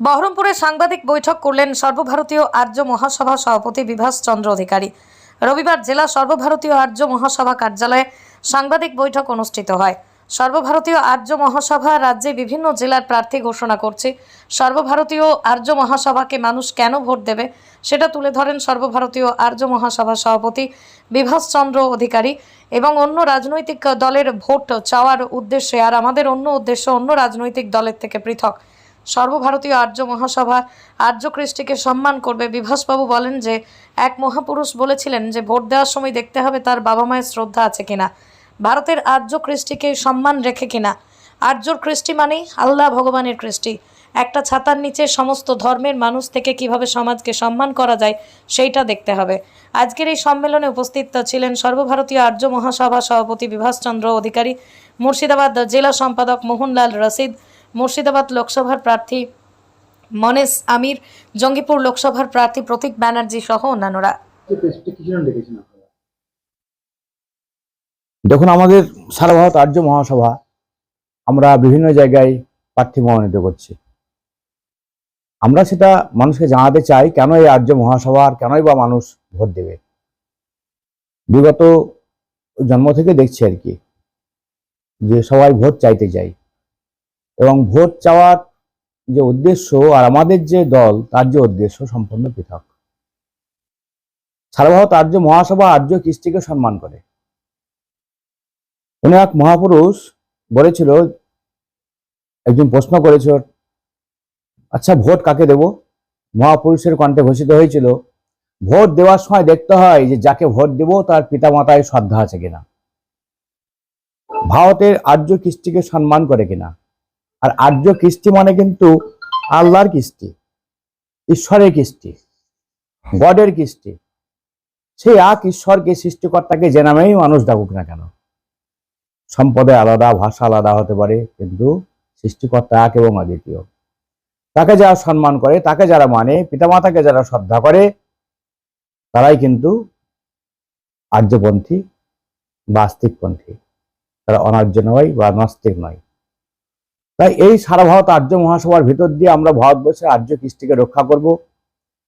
বহরমপুরে সাংবাদিক বৈঠক করলেন সর্বভারতীয় আর্য মহাসভা সভাপতি বিভাস চন্দ্র অধিকারী। রবিবার জেলা সর্বভারতীয় আর্য মহাসভা কার্যালয়ে সাংবাদিক বৈঠক অনুষ্ঠিত হয়। সর্বভারতীয় আর্য মহাসভা রাজ্যে বিভিন্ন জেলার প্রার্থী ঘোষণা করছে। সর্বভারতীয় আর্য মহাসভাকে মানুষ কেন ভোট দেবে সেটা তুলে ধরেন সর্বভারতীয় আর্য মহাসভা সভাপতি বিভাস চন্দ্র অধিকারী এবং অন্য রাজনৈতিক দলের ভোট চাওয়ার উদ্দেশ্যে, আর আমাদের অন্য উদ্দেশ্য অন্য রাজনৈতিক দলের থেকে পৃথক। সর্বভারতীয় আর্য মহাসভা আর্য কৃষ্টিকে সম্মান করবে। বিভাসবাবু বলেন যে, এক মহাপুরুষ বলেছিলেন যে, ভোট দেওয়ার সময় দেখতে হবে তার বাবা মায়ের শ্রদ্ধা আছে কিনা। ভারতের আর্য কৃষ্টিকে সম্মান রেখে কিনা। আর্যর কৃষ্টি মানেই আল্লাহ ভগবানের কৃষ্টি। একটা ছাতার নিচে সমস্ত ধর্মের মানুষ থেকে কীভাবে সমাজকে সম্মান করা যায়, সেইটা দেখতে হবে। আজকের এই সম্মেলনে উপস্থিত ছিলেন সর্বভারতীয় আর্য মহাসভা সভাপতি বিভাসচন্দ্র অধিকারী, মুর্শিদাবাদ জেলা সম্পাদক মোহনলাল রশিদ মুর্শিদাবাদ লোকসভার প্রার্থী মনেস আমির, জঙ্গিপুর লোকসভার প্রার্থী প্রতীক ব্যানার্জি সহ অন্যান্যরা। দেখুন, আমাদের সারা ভারত আর্য মহাসভা আমরা বিভিন্ন জায়গায় প্রার্থী মনোনীত করছি। আমরা সেটা মানুষকে জানাতে চাই কেন এই আর্য মহাসভার কেনই বা মানুষ ভোট দেবে। বিগত জন্ম থেকে দেখছি আর কি, যে সবাই ভোট চাইতে চাই। এবং ভোট চাওয়ার যে উদ্দেশ্য আর আমাদের যে দল, তার যে উদ্দেশ্য সম্পূর্ণ পৃথক। সারা আর্য মহাসভা আর্য কৃষ্টিকে সম্মান করে। কোনো এক মহাপুরুষ বলেছিল, একজন প্রশ্ন করেছিল আচ্ছা ভোট কাকে দেব? মহাপুরুষের কণ্ঠে ঘোষিত হয়েছিল, ভোট দেওয়ার সময় দেখতে হয় যে যাকে ভোট দেব, তার পিতামাতায় শ্রদ্ধা আছে কিনা। ভারতের আর্য কৃষ্টিকে সম্মান করে কিনা। আর আর্য কৃষ্টি মানে কিন্তু আল্লাহর কৃষ্টি ঈশ্বরের কৃষ্টি গডের কৃষ্টি। সেই এক ঈশ্বরকে সৃষ্টিকর্তাকে যে নামেই মানুষ ডাকুক না কেন। সম্পদে আলাদা ভাষা আলাদা হতে পারে কিন্তু সৃষ্টিকর্তা এক এবং অদ্বিতীয়। তাকে যারা সম্মান করে তাকে যারা মানে পিতামাতাকে যারা শ্রদ্ধা করে তারাই কিন্তু আর্যপন্থী বা আস্তিকপন্থী। তারা অনার্য নয় বা নাস্তিক নয়। তাই এই সারা ভারত আর্য মহাসভার ভিতর দিয়ে আমরা ভারতবর্ষের আর্য কৃষ্টিকে রক্ষা করব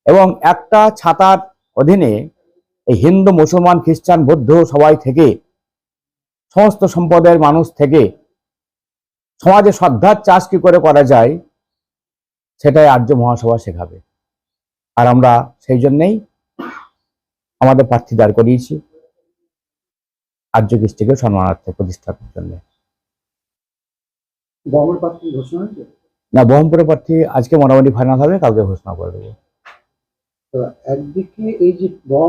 এবং একটা ছাতার অধীনে এই হিন্দু, মুসলমান, খ্রিস্টান, বৌদ্ধ সবাই থেকে, সমস্ত সম্প্রদায়ের মানুষ থেকে সমাজে শ্রদ্ধার চাষ কি করে করা যায় সেটাই আর্য মহাসভা শেখাবে। আর আমরা সেই জন্যেই আমাদের প্রার্থী দাঁড় করিয়েছি আর্য কৃষ্টিকে সম্মানার্থে প্রতিষ্ঠার জন্য। বহমের প্রার্থী ঘোষণা হয়েছে? না বহরমপুরের প্রার্থী আজকে মোটামুটি ফাইনাল হবে কালকে ঘোষণা করে দেবো। একদিকে এই যে বহম